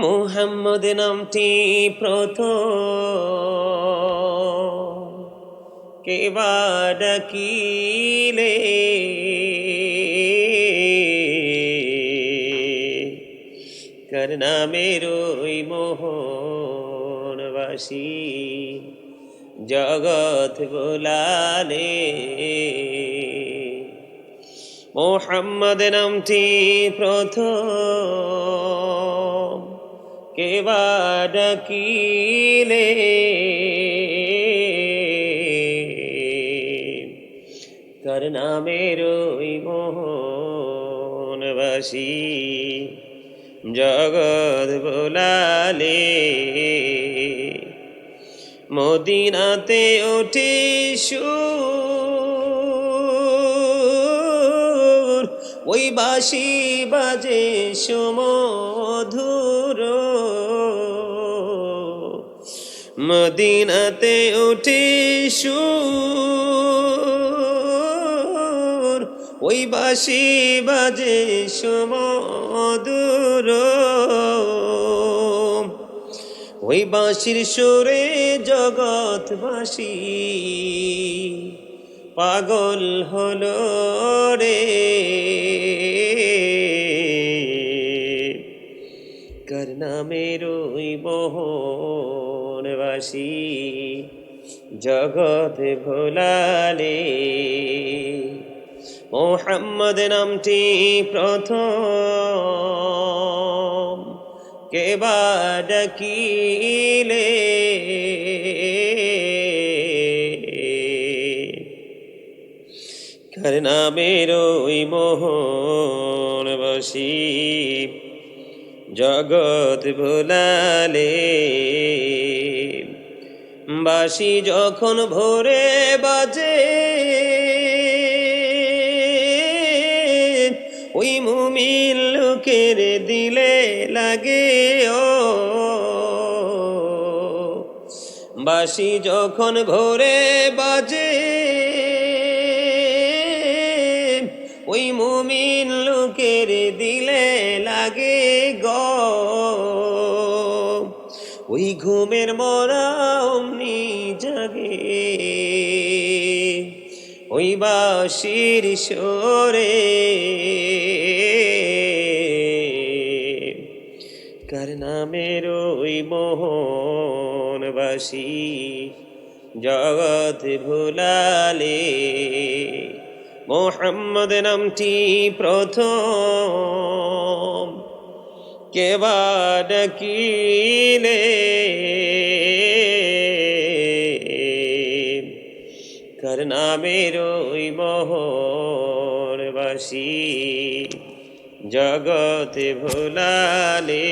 মোহাম্মদ নামটি প্রথম। কেবা ডাকিলে? কার নামের মোহনবাসী? বোলালে মোহাম্মদ নামটি প্রথম। কেবা ডাকিলে কার নামের ওই মোহনবাসী জগৎ বোলালে। মদিনাতে ওঠে ওই বাসি বাজে সমধুর। মদিনাতে উঠে সুর, ওই বাসি বাজে সমধুর। ওই বাঁশির সুরে জগৎবাসী পাগল হলো রে। কার নামের ওই মোহনবাসী। জগৎ ভোলালে মোহাম্মদ নামটি প্রথম। কেবা ডাকিলে? কার নামের ওই জগৎ ভোলালে। বাসি যখন ভোরে বাজে, ওই মুমিল লোকের দিলে লাগে, ও। বাসি যখন ভোরে বাজে ওই মুমিন লোকের দিলে লাগে গ। ওই ঘুমের মরা অমনি জাগে। ওই বাসির সরে। কার নামের ওই মোহনবাসী জগৎ ভুলালে? মোহাম্মদ নামটি প্রথম। কেবা ডাকিলে? কার নামের ওই মোহনবাসী জগতে ভোলালে?